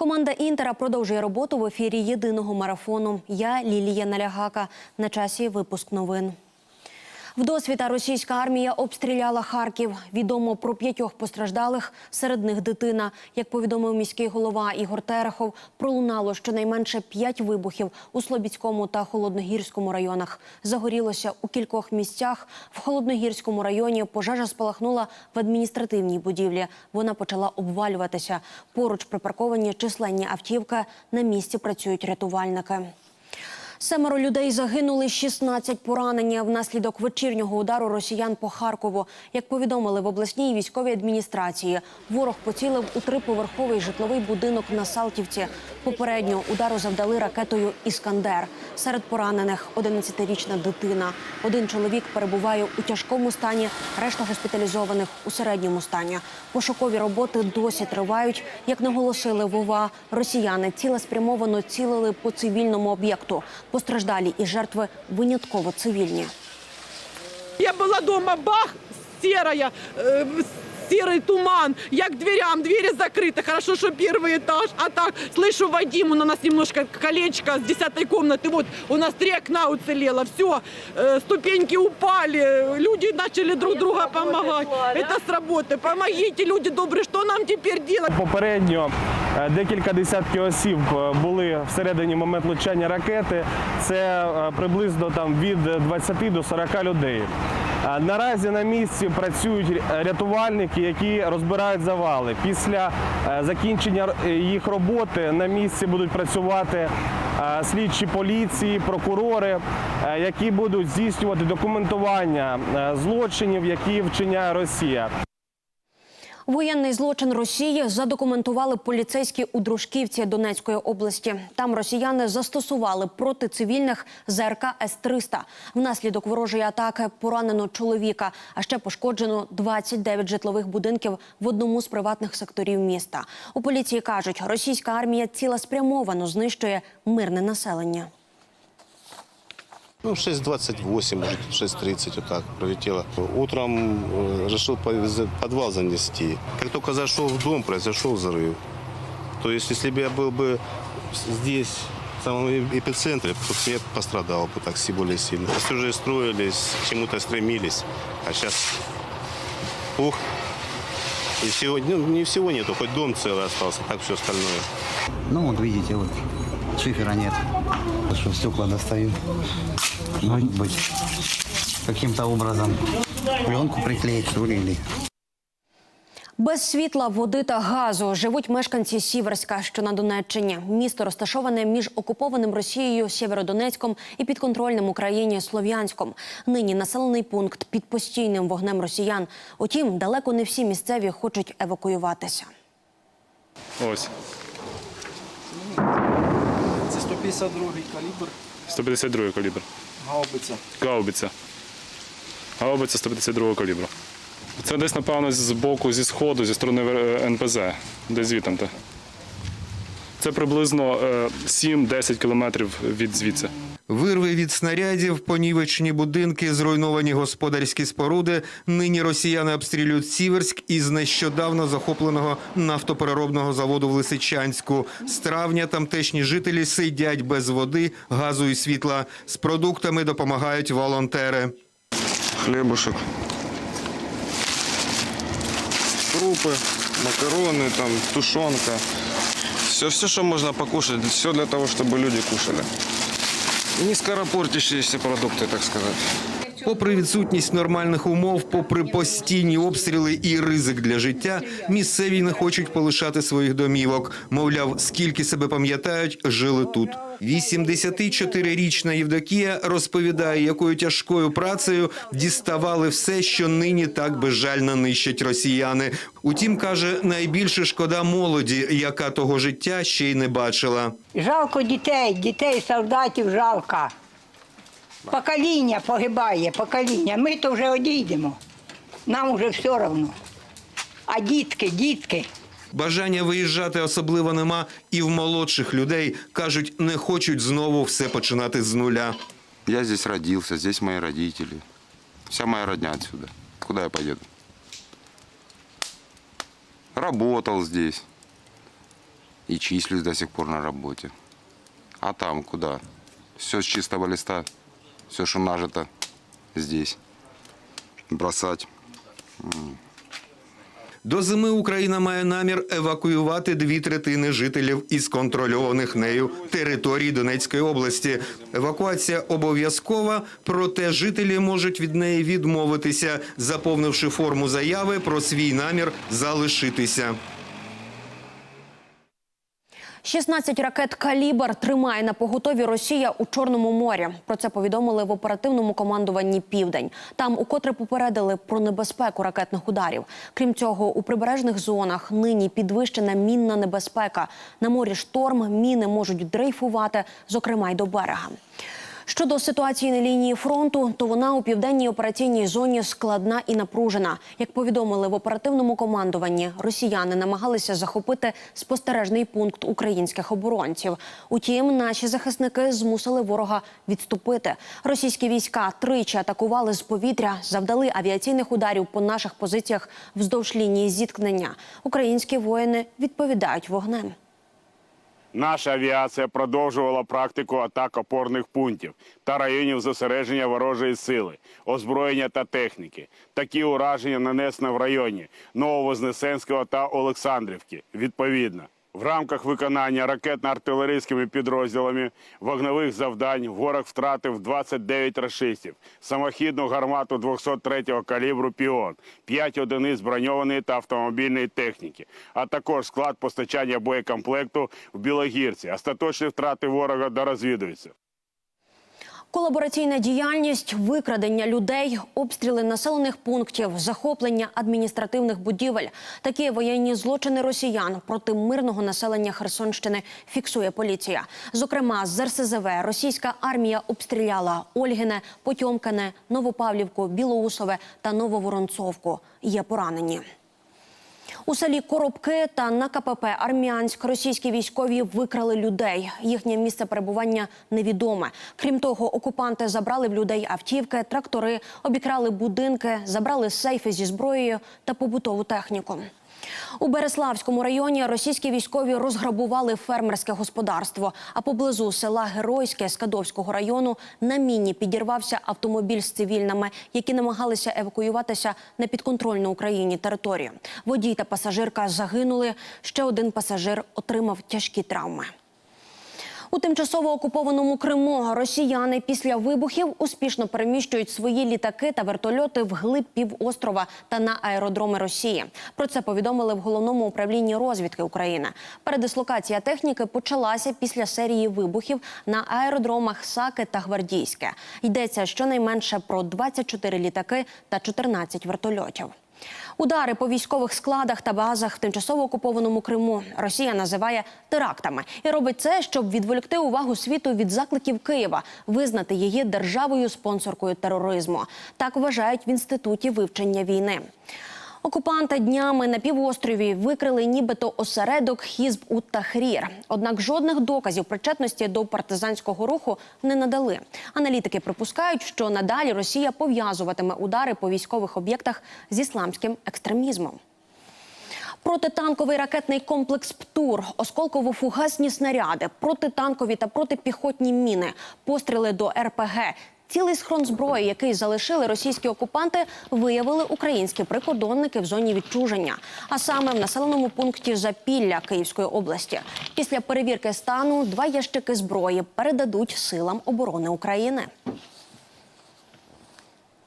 Команда Інтера продовжує роботу в ефірі єдиного марафону. Я Лілія Налягака. На часі випуск новин. Вдосвіта російська армія обстріляла Харків. Відомо про п'ятьох постраждалих, серед них дитина. Як повідомив міський голова Ігор Терехов, пролунало щонайменше п'ять вибухів у Слобідському та Холодногірському районах. Загорілося у кількох місцях. В Холодногірському районі пожежа спалахнула в адміністративній будівлі. Вона почала обвалюватися. Поруч припарковані численні автівки. На місці працюють рятувальники. Семеро людей загинули, 16 поранені внаслідок вечірнього удару росіян по Харкову. Як повідомили в обласній військовій адміністрації, ворог поцілив у триповерховий житловий будинок на Салтівці. Попередньо удару завдали ракетою Іскандер. Серед поранених 11-річна дитина. Один чоловік перебуває у тяжкому стані, решта госпіталізованих у середньому стані. Пошукові роботи досі тривають. Як наголосили Вова, росіяни цілеспрямовано цілили по цивільному об'єкту. Постраждалі і жертви винятково цивільні. Я была дома, бах, серая, э, серый туман. Я к дверям, двери закрыты. Хорошо, что первый этаж. А так, слышу Вадиму, на нас немножко колечко с десятой комнаты. Вот, у нас три окна уцелело. Все, ступеньки упали. Люди начали друг друга помогать. Это с работы. Помогите, люди добрые, что нам теперь делать? Попередньо е, декілька десятків осіб е, були всередині момент влучання ракети. Це е, приблизно там від 20 до 40 людей. Е, Наразі на місці працюють рятувальники, які розбирають завали. Після е, закінчення е, їх роботи на місці будуть працювати е, слідчі поліції, прокурори, е, які будуть здійснювати документування е, злочинів, які вчиняє Росія. Воєнний злочин Росії задокументували поліцейські у Дружківці Донецької області. Там росіяни застосували проти цивільних ЗРК С-300. Внаслідок ворожої атаки поранено чоловіка, а ще пошкоджено 29 житлових будинків в одному з приватних секторів міста. У поліції кажуть, російська армія цілеспрямовано знищує мирне населення. Ну, 6.28, может, 6.30 вот так пролетело. Утром э, решил подвал занести. Как только зашел в дом, произошел взрыв. То есть, если бы я был бы здесь, в самом эпицентре, то я пострадал бы так си- более сильно. Все уже строились, к чему-то стремились. А сейчас, ух, и всего, ну, не всего нету, хоть дом целый остался, так все остальное. Ну, вот видите, вот шифера нет. Что стекла достаю. Может быть, каким-то образом пленку приклеить, что ли, или Без світла, води та газу живуть мешканці Сіверська, що на Донеччині. Місто розташоване між окупованим Росією Сєвєродонецьком і підконтрольним Україні Слов'янськом. Нині населений пункт під постійним вогнем росіян. Утім, далеко не всі місцеві хочуть евакуюватися. Ось, Це 152-й калібр 152 калібр. гаубиця. Гаубиця. Гаубиця 152 калібру. Це десь, напевно, з боку, зі сходу, зі сторони е, НПЗ, десь звідти. Це приблизно е, 7-10 кілометрів від звідси. Вирви від снарядів, понівечені будинки, зруйновані господарські споруди. Нині росіяни обстрілюють Сіверськ із нещодавно захопленого нафтопереробного заводу в Лисичанську. З травня тамтешні жителі сидять без води, газу і світла. З продуктами допомагають волонтери. хлебушек, крупы, макароны, там, тушенка. Все, все, что можно покушать, все для того, чтобы люди кушали. Не скоропортящиеся продукты, так сказать. Попри відсутність нормальних умов, попри постійні обстріли і ризик для життя, місцеві не хочуть полишати своїх домівок. Мовляв, скільки себе пам'ятають, жили тут. 84-річна Євдокія розповідає, якою тяжкою працею діставали все, що нині так безжально нищать росіяни. Утім, каже, найбільше шкода молоді, яка того життя ще й не бачила. Жалко дітей, дітей, солдатів жалко. Покоління погибає, покоління. Ми то вже одійдемо. Нам вже все одно. А дітки, дітки. Бажання виїжджати особливо нема і в молодших людей кажуть, не хочуть знову все починати з нуля. Я здесь родился, здесь мои родители. Вся моя родня отсюда. Куда я поеду? Работал здесь. и числюсь до сих пор на работе. А там куда? Все с чистого листа, все, что нажито здесь. Бросать. До зими Україна має намір евакуювати дві третини жителів із контрольованих нею територій Донецької області. Евакуація обов'язкова, проте жителі можуть від неї відмовитися, заповнивши форму заяви про свій намір залишитися. 16 ракет «Калібр» тримає на поготові Росія у Чорному морі. Про це повідомили в оперативному командуванні «Південь». Там укотре попередили про небезпеку ракетних ударів. Крім цього, у прибережних зонах нині підвищена мінна небезпека. На морі шторм, міни можуть дрейфувати, зокрема й до берега. Щодо ситуації на лінії фронту, то вона у південній операційній зоні складна і напружена. Як повідомили в оперативному командуванні, росіяни намагалися захопити спостережний пункт українських оборонців. Утім, наші захисники змусили ворога відступити. Російські війська тричі атакували з повітря, завдали авіаційних ударів по наших позиціях вздовж лінії зіткнення. Українські воїни відповідають вогнем. Наша авіація продовжувала практику атак опорних пунктів та районів зосередження ворожої сили, озброєння та техніки. Такі ураження нанесено в районі Нововознесенського та Олександрівки. Відповідно, в рамках виконання ракетно-артилерійськими підрозділами вогневих завдань ворог втратив 29 рашистів, самохідну гармату 203-го калібру «Піон», 5 одиниць броньованої та автомобільної техніки, а також склад постачання боєкомплекту в Білогірці. Остаточні втрати ворога дорозвідуються. Колабораційна діяльність, викрадення людей, обстріли населених пунктів, захоплення адміністративних будівель. Такі воєнні злочини росіян проти мирного населення Херсонщини фіксує поліція. Зокрема, з РСЗВ російська армія обстріляла Ольгине, Потьомкане, Новопавлівку, Білоусове та Нововоронцовку. Є поранені. У селі Коробки та на КПП Армянськ російські військові викрали людей. Їхнє місце перебування невідоме. Крім того, окупанти забрали в людей автівки, трактори, обікрали будинки, забрали сейфи зі зброєю та побутову техніку. У Береславському районі російські військові розграбували фермерське господарство. А поблизу села Геройське Скадовського району на міні підірвався автомобіль з цивільними, які намагалися евакуюватися на підконтрольну Україні територію. Водій та пасажирка загинули. Ще один пасажир отримав тяжкі травми. У тимчасово окупованому Криму росіяни після вибухів успішно переміщують свої літаки та вертольоти вглиб півострова та на аеродроми Росії. Про це повідомили в головному управлінні розвідки України. Передислокація техніки почалася після серії вибухів на аеродромах Саки та Гвардійське. Йдеться щонайменше про 24 літаки та 14 вертольотів. Удари по військових складах та базах в тимчасово окупованому Криму Росія називає терактами і робить це, щоб відволікти увагу світу від закликів Києва визнати її державою спонсоркою тероризму. Так вважають в інституті вивчення війни. Окупанти днями на півострові викрили нібито осередок Хізб ут Тахрір. Однак жодних доказів причетності до партизанського руху не надали. Аналітики припускають, що надалі Росія пов'язуватиме удари по військових об'єктах з ісламським екстремізмом. Протитанковий ракетний комплекс ПТУР, осколково-фугасні снаряди, протитанкові та протипіхотні міни, постріли до РПГ. Цілий схрон зброї, який залишили російські окупанти, виявили українські прикордонники в зоні відчуження, а саме в населеному пункті Запілля Київської області. Після перевірки стану два ящики зброї передадуть силам оборони України.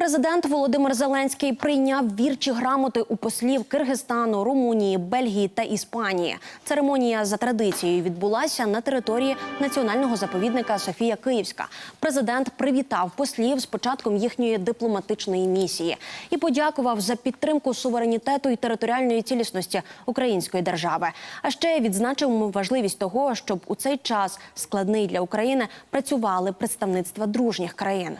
Президент Володимир Зеленський прийняв вірчі грамоти у послів Киргизстану, Румунії, Бельгії та Іспанії. Церемонія за традицією відбулася на території національного заповідника Софія Київська. Президент привітав послів з початком їхньої дипломатичної місії і подякував за підтримку суверенітету і територіальної цілісності української держави. А ще відзначив важливість того, щоб у цей час складний для України працювали представництва дружніх країн.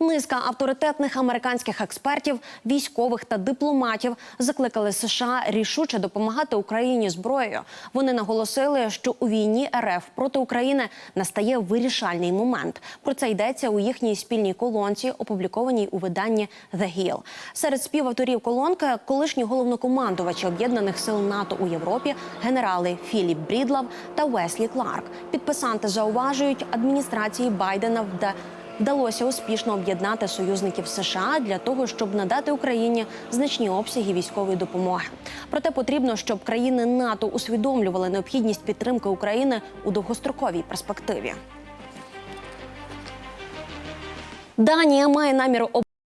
Низка авторитетних американських експертів, військових та дипломатів закликали США рішуче допомагати Україні зброєю. Вони наголосили, що у війні РФ проти України настає вирішальний момент. Про це йдеться у їхній спільній колонці, опублікованій у виданні The Hill. Серед співавторів колонки колишні головнокомандувачі об'єднаних сил НАТО у Європі, генерали Філіп Брідлав та Веслі Кларк. Підписанти зауважують, адміністрації Байдена вда вдалося успішно об'єднати союзників США для того, щоб надати Україні значні обсяги військової допомоги. Проте потрібно, щоб країни НАТО усвідомлювали необхідність підтримки України у довгостроковій перспективі. Данія має намір